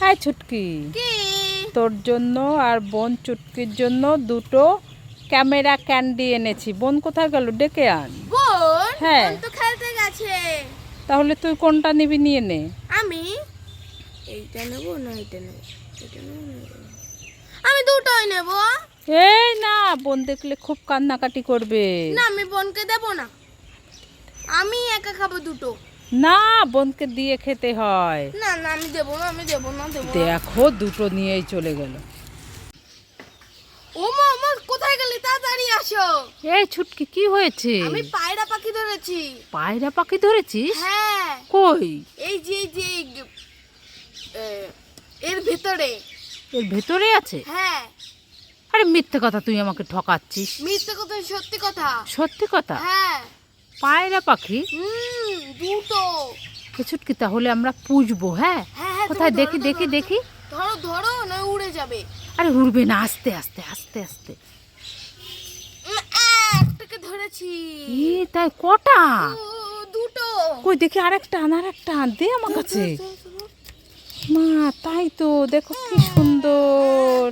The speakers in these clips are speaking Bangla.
হ্যাঁ ছুটকি। তোর জন্য আর বোন চুটকির জন্য দুটো ক্যামেরা ক্যান্ডি এনেছি। বোন কোথায় গেল? ডেকে আন। হ্যাঁ। তো খেলতে গেছে। তাহলে তুই কোনটা নিবি নিয়ে নে। আমি? এইটা নেব না এটা নেব? এটা নেব? আমি দুটোই নেব। এই না বোন দেখলে খুব কান্নাকাটি করবে। না আমি বোনকে দেব না। আমি একা খাব দুটো। না বোনকে দিয়ে খেতে হয়। না না আমি দেবো না আমি দেবো না দেবো দেখো দুটো নিয়েই চলে গেল। ও মা মা কোথায় গেলি? তাড়াতাড়ি আসো। এই ছুটকি কি হয়েছে? আমি পায়রা পাখি ধরেছি। পায়রা পাখি ধরেছিস? হ্যাঁ। কই? এই যে এই যে এর ভেতরে। এর ভেতরে আছে? হ্যাঁ। আরে মিথ্যে কথা তুই আমাকে ঠকাচ্ছিস। মিথ্যে কথা সত্যি কথা। সত্যি কথা? হ্যাঁ। পায়রা পাখি? হুম। দুটো। এ ছুটকি তাহলে আমরা পুষবো হ্যাঁ? হ্যাঁ হ্যাঁ কোথায়? দেখি দেখি দেখি। ধরো ধরো না উড়ে যাবে। আরে উড়বে না আস্তে আস্তে আস্তে আস্তে। একটাকে ধরেছি। এ তাই কটা? দুটো। কই দেখি আরেকটা আন আরেকটা আন দে আমার কাছে। মা তাই তো দেখো কি সুন্দর।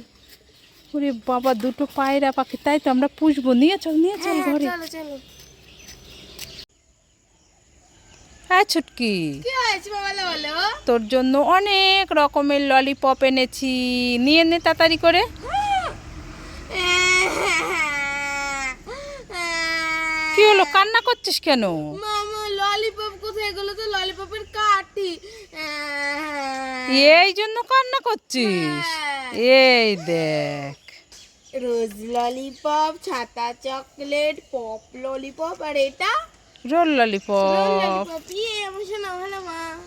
ওরে বাবা দুটো পায়রা পাখি তাই তো আমরা পুষবো নিয়ে চল নিয়ে চল হ্যাঁ, ঘরে। চলো চলো। হ্যাঁ ছুটকি। তোর জন্য অনেক রকমের ললিপপ এনেছি। নিয়ে নে তাড়াতাড়ি করে। কি হলো? কান্না করছিস কেন? ললিপপ কোথায়? গেল তো ললিপপের কাটি এই জন্য কান্না করছিস? এই দেখ। রোজ ললিপপ ছাতা চকলেট পপ ললিপপ আর এটা? রোল ললিপপ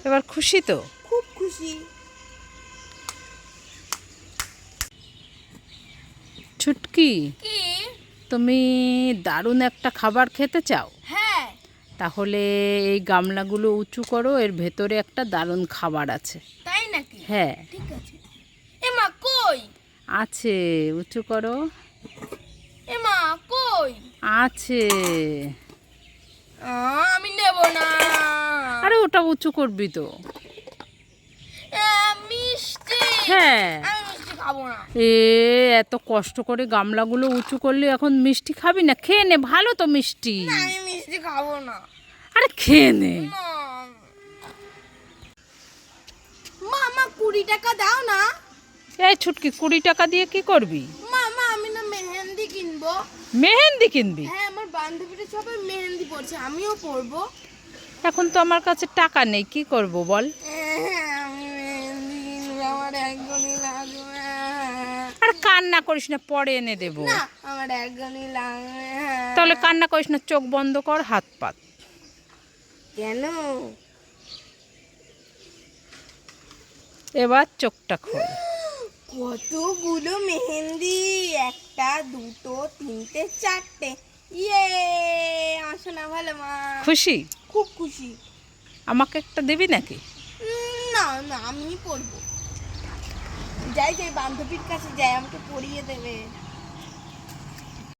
এবার খুশি তো? খুব খুশি। ছুটকি তুমি দারুণ একটা খাবার খেতে চাও। হ্যাঁ। তাহলে এই গামলাগুলো উঁচু করো এর ভেতরে একটা দারুণ খাবার আছে। তাই নাকি? হ্যাঁ। ঠিক আছে। এ মা কই? আছে উঁচু করো। এ মা কই? আছে। আমি নেব না। আরে ওটা উঁচু করবি তো। মিষ্টি। হ্যাঁ। এ এত কষ্ট করে গামলাগুলো উঁচু করলে এখন মিষ্টি খাবি না? খেয়ে নে ভালো তো মিষ্টি। মিষ্টি খাব না। আরে খেয়ে নে। না। মা মা কুড়ি টাকা দাও না। এই ছুটকি কুড়ি টাকা দিয়ে কি করবি? মা মা আমি না মেহেন্দি কিনবো। মেহেন্দি কিনবি? হ্যাঁ। বান্ধবীরা সবাই মেহেন্দি পড়ছে আমিও পরবো। এখন তো আমার কাছে টাকা নেই কি করব বল? আর কান্না করিস না পরে এনে দেবো। আমার একজনই লাগবে তাহলে কান্না করিস না চোখ বন্ধ কর হাত পাত। কেন? এবার চোখটা খোল। কতগুলো মেহেন্দি একটা দুটো তিনটে চারটে। ইয়ে আসো না ভালো মা। খুশি? খুব খুশি। আমাকে একটা দিবি নাকি? না না আমি পড়ব যাই যাই বান্ধবীর কাছে যাই আমাকে পড়িয়ে দেবে।